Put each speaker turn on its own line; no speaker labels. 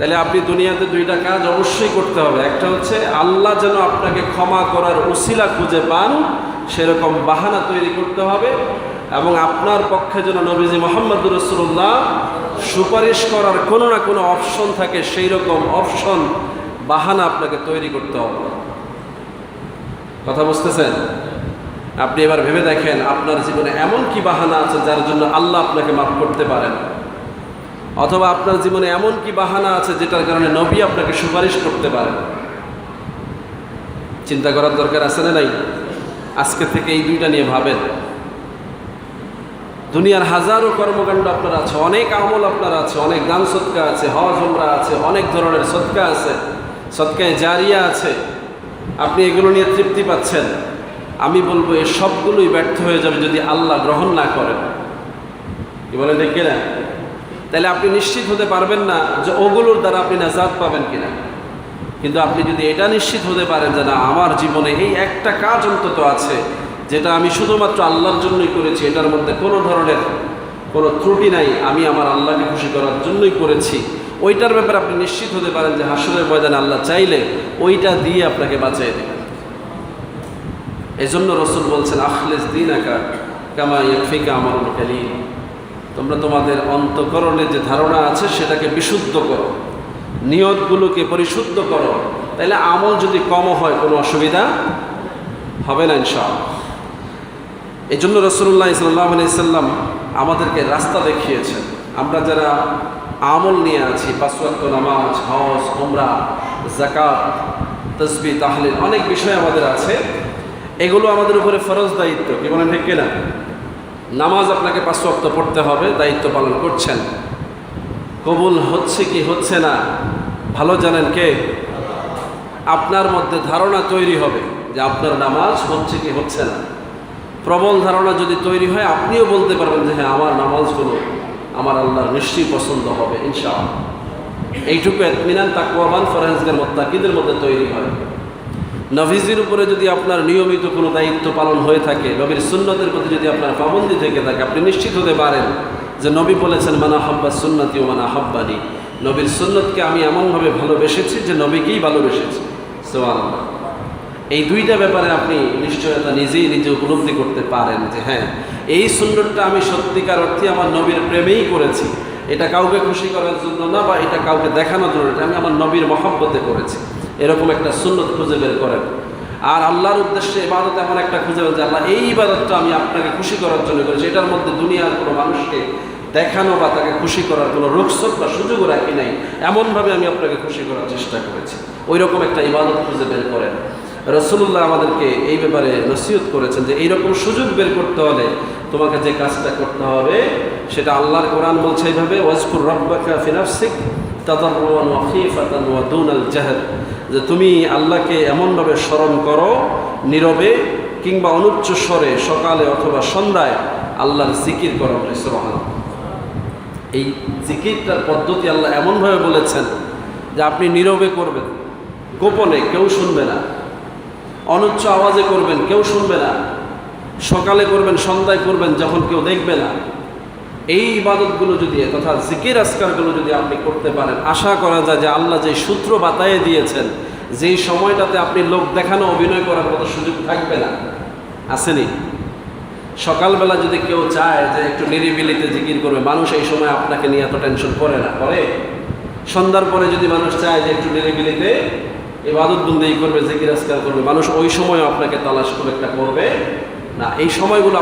তাহলে আপনি দুনিয়াতে দুইটা কাজ অবশ্যই করতে হবে। একটা হচ্ছে আল্লাহ যেন আপনাকে ক্ষমা করার উসিলা খুঁজে পান, সেরকম বাহানা তৈরি করতে হবে এবং আপনার পক্ষে যেন নবীজি মোহাম্মদ রসুল্লাহ সুপারিশ করার কোনো না কোনো অপশন থাকে সেই রকম অপশন, বাহানা আপনাকে তৈরি করতে হবে। কথা বুঝতেছেন? আপনি এবার ভেবে দেখেন আপনার জীবনে এমন কি বাহানা আছে যার জন্য আল্লাহ আপনাকে মাফ করতে পারেন। অথবা আপনার জীবনে এমন কি বাহানা আছে যেটার কারণে নবী আপনাকে সুপারিশ করতে পারেন? চিন্তা করার দরকার আছে না নাই? আজকে থেকে এই দুইটা নিয়ে ভাবেন। দুনিয়ার হাজারো কর্মকাণ্ড আপনার আছে, অনেক আমল আপনার আছে, অনেক দান সৎকা আছে, হজ, উমরা আছে, অনেক ধরনের সৎকা আছে, সৎকায় জারিয়া আছে। আপনি এগুলো নিয়ে তৃপ্তি পাচ্ছেন। আমি বলব এই সবগুলোই ব্যর্থ হয়ে যাবে যদি আল্লাহ গ্রহণ না করেন। কি বলেন ঠিক কিনা? তাহলে আপনি নিশ্চিত হতে পারবেন না যে ওগুলোর দ্বারা আপনি নাজাদ পাবেন কিনা। কিন্তু আপনি যদি এটা নিশ্চিত হতে পারেন যে না, আমার জীবনে এই একটা কাজ অন্তত আছে, যেটা আমি শুধুমাত্র আল্লাহর জন্যই করেছি, এটার মধ্যে কোনো ধরনের কোনো ত্রুটি নাই, আমি আমার আল্লাহকে খুশি করার জন্যই করেছি, ওইটার ব্যাপারে আপনি নিশ্চিত হতে পারেন যে হাসরের ময়দানে আল্লাহ চাইলে ওইটা দিয়ে আপনাকে বাঁচিয়ে দেবেন এই জন্য রসুল বলছেন, আখলেস দিন আকা কামা ইয়ফিকা আমার কালিম তোমরা তোমাদের অন্তকরণে যে ধারণা আছে সেটাকে বিশুদ্ধ করো। নিয়তগুলোকে পরিশুদ্ধ করো। তাহলে আমল যদি কম হয়, কোনো অসুবিধা হবে না ইনশাআল্লাহ। এই জন্য রসুল্লাহ সাল্লাহ সাল্লাম আমাদেরকে রাস্তা দেখিয়েছেন। আমরা যারা আমল নিয়ে আছি পাঁচওয়াক্ত নামাজ, হজ ওমরা জাকাত তসবি তাহলিল, অনেক বিষয় আমাদের আছে। এগুলো আমাদের উপরে ফরজ দায়িত্ব, কি বলেন ঠিক কিনা? নামাজ আপনাকে পাঁচ ওয়াক্ত পড়তে হবে, দায়িত্ব পালন করছেন। কবুল হচ্ছে কি হচ্ছে না, ভালো জানেন কে? আপনার মধ্যে ধারণা তৈরি হবে যে আপনার নামাজ হচ্ছে কি হচ্ছে না। প্রবল ধারণা যদি তৈরি হয়, আপনিও বলতে পারবেন যে হ্যাঁ আমার নামাজগুলো আমার আল্লাহর নিশ্চয়ই পছন্দ হবে, ইনশাআল্লাহ। এইটুকু এতমিনান তাকুয়াবান ফরহেজগার মোত্তাকিদের মধ্যে তৈরি হয়। নভিজির উপরে যদি আপনার নিয়মিত কোনো দায়িত্ব পালন হয়ে থাকে, নবীর সুন্নতের প্রতি যদি আপনার পাবন্দি থেকে থাকে, আপনি নিশ্চিত হতে পারেন যে নবী বলেছেন, মানা হাব্বা সুন্নতি ও মানা হাব্বানি। নবীর সুন্নতকে আমি এমনভাবে ভালোবেসেছি যে নবীকেই ভালোবেসেছি। সোয়াল এই দুইটা ব্যাপারে আপনি নিশ্চয়তা নিজেই নিজে উপলব্ধি করতে পারেন যে হ্যাঁ এই সুন্নতটা আমি সত্যিকার অর্থে আমার নবীর প্রেমেই করেছি। এটা কাউকে খুশি করার জন্য না বা এটা কাউকে দেখানোর জন্য এটা আমি আমার নবীর মহব্বতে করেছি। এরকম একটা সুন্নত খুঁজে বের করেন। আর আল্লাহর উদ্দেশ্যে ইবাদত এমন একটা খুঁজে বের আল্লাহ এই ইবাদতটা আমি আপনাকে খুশি করার জন্য করেছি। এটার মধ্যে দুনিয়ার কোনো মানুষকে দেখানো বা তাকে খুশি করার কোনো রোগসত বা সুযোগও রাখি নাই। এমনভাবে আমি আপনাকে খুশি করার চেষ্টা করেছি। ওই রকম একটা ইবাদত খুঁজে বের করেন। রসুল্লাহ আমাদেরকে এই ব্যাপারে নসিহত করেছেন যে এইরকম সুযোগ বের করতে হলে তোমাকে যে কাজটা করতে হবে, সেটা আল্লাহর কোরআন বলছে এইভাবে, ওয়াজকুর রব্বাকা ফিনাফসিক যে তুমি আল্লাহকে এমনভাবে স্মরণ করো, নীরবে কিংবা অনুচ্চ স্বরে সকালে অথবা সন্ধ্যায় আল্লাহর জিকির করো সুবহান এই জিকিরটার পদ্ধতি আল্লাহ এমনভাবে বলেছেন যে আপনি নীরবে করবেন, গোপনে কেউ শুনবে না। অনুচ্চ আওয়াজে করবেন, কেউ শুনবে না। সকালে করবেন, সন্ধ্যায় করবেন, যখন কেউ দেখবে না। এই ইবাদতগুলো যদি, তথা জিকির আসকারগুলো যদি আপনি করতে পারেন, আশা করা যায় যে আল্লাহ যে সূত্র বাতায়ে দিয়েছেন, যেই সময়টাতে আপনি লোক দেখানো, অভিনয় করার মতো সুযোগ থাকবে না। আসেনি। সকালবেলা যদি কেউ চায় যে একটু নিরিবিলিতে জিকির করবে, মানুষ এই সময় আপনাকে নিয়ে এত টেনশন করে না, করে। সন্ধ্যার পরে যদি মানুষ চায় যে একটু নিরিবিলিতে ইবাদত বন্দেই করবে, জিকির আসকার করবে, মানুষ ওই সময় আপনাকে তালাশ খুব একটা করবে। না, এই সময়গুলো